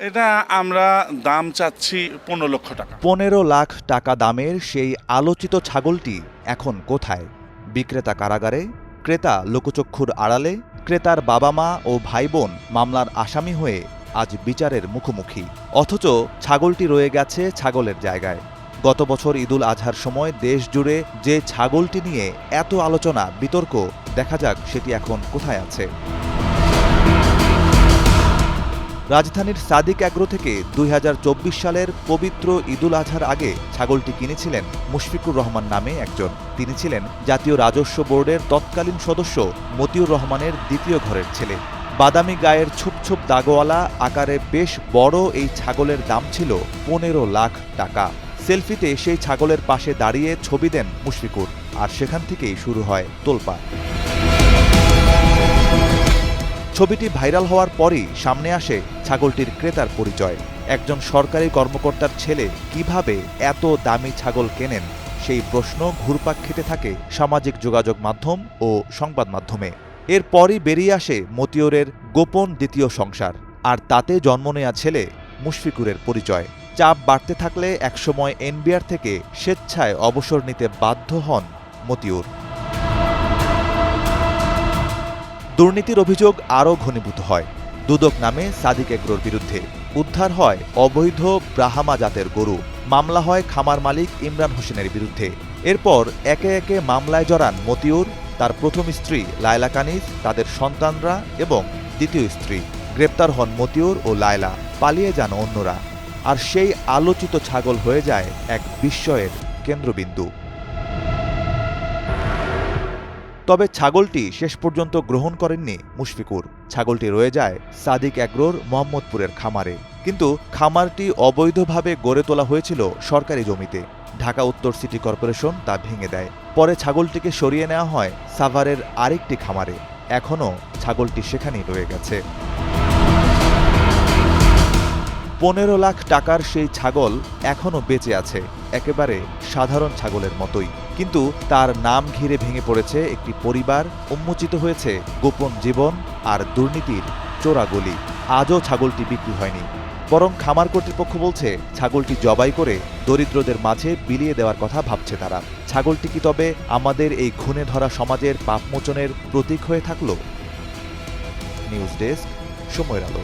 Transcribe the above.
এটা আমরা দাম চাচ্ছি পনেরো লক্ষ টাকা। পনেরো লাখ টাকা দামের সেই আলোচিত ছাগলটি এখন কোথায়? বিক্রেতা কারাগারে, ক্রেতা লোকচক্ষুর আড়ালে, ক্রেতার বাবা মা ও ভাই বোন মামলার আসামি হয়ে আজ বিচারের মুখোমুখি। অথচ ছাগলটি রয়ে গেছে ছাগলের জায়গায়। গত বছর ঈদুল আজহার সময় দেশ জুড়ে যে ছাগলটি নিয়ে এত আলোচনা, বিতর্ক, দেখা যাক সেটি এখন কোথায় আছে। রাজধানীর সাদিক অ্যাগ্রো থেকে দুই হাজার চব্বিশ সালের পবিত্র ঈদুল আজহার আগে ছাগলটি কিনেছিলেন মুশফিকুর রহমান নামে একজন। তিনি ছিলেন জাতীয় রাজস্ব বোর্ডের তৎকালীন সদস্য মতিউর রহমানের দ্বিতীয় ঘরের ছেলে। বাদামি গায়ের ছোপ ছোপ দাগওয়ালা আকারে বেশ বড় এই ছাগলের দাম ছিল পনেরো লাখ টাকা। সেলফিতে সেই ছাগলের পাশে দাঁড়িয়ে ছবি দেন মুশফিকুর। আর সেখান থেকেই শুরু হয় তোলপাড়। ছবিটি ভাইরাল হওয়ার পরই সামনে আসে ছাগলটির ক্রেতার পরিচয়। একজন সরকারি কর্মকর্তার ছেলে কীভাবে এত দামি ছাগল কেনেন, সেই প্রশ্ন ঘুরপাক খেতে থাকে সামাজিক যোগাযোগ মাধ্যম ও সংবাদ মাধ্যমে। এরপরই বেরিয়ে আসে মতিয়রের গোপন দ্বিতীয় সংসার। আর তাতে জন্ম নেয়া ছেলে মুশফিকুরের পরিচয়। চাপ বাড়তে থাকলে একসময় এনবিআর থেকে স্বেচ্ছায় অবসর নিতে বাধ্য হন মতিউর। দুর্নীতির অভিযোগ আরও ঘনীভূত হয়। দুদক নামে সাদিক এগ্রোর বিরুদ্ধে উদ্ধার হয় অবৈধ ব্রাহামা জাতের গরু। মামলা হয় খামার মালিক ইমরান হোসেনের বিরুদ্ধে। এরপর একে একে মামলায় জড়ান মতিউর, তার প্রথম স্ত্রী লায়লা কানিজ, তাদের সন্তানরা এবং দ্বিতীয় স্ত্রী। গ্রেপ্তার হন মতিউর ও লায়লা, পালিয়ে যান অন্যরা। আর সেই আলোচিত ছাগল হয়ে যায় এক বিস্ময়ের কেন্দ্রবিন্দু। তবে ছাগলটি শেষ পর্যন্ত গ্রহণ করেননি মুশফিকুর। ছাগলটি রয়ে যায় সাদিক এগ্রোর মোহাম্মদপুরের খামারে। কিন্তু খামারটি অবৈধভাবে গড়ে তোলা হয়েছিল সরকারি জমিতে। ঢাকা উত্তর সিটি কর্পোরেশন তা ভেঙে দেয়। পরে ছাগলটিকে সরিয়ে নেওয়া হয় সাভারের আরেকটি খামারে। এখনও ছাগলটি সেখানেই রয়ে গেছে। পনেরো লাখ টাকার সেই ছাগল এখনও বেঁচে আছে। একেবারে সাধারণ ছাগলের মতোই। কিন্তু তার নাম ঘিরে ভেঙে পড়েছে একটি পরিবার উন্মোচিত হয়েছে গোপন জীবন আর দুর্নীতির চোরাগলি। আজও ছাগলটি বিক্রি হয়নি। বরং খামার কর্তৃপক্ষ বলছে, ছাগলটি জবাই করে দরিদ্রদের মাঝে বিলিয়ে দেওয়ার কথা ভাবছে তারা। ছাগলটি কি তবে আমাদের এই খুনে ধরা সমাজের পাপমোচনের প্রতীক হয়ে থাকল? নিউজ ডেস্ক, সময়ের আলো।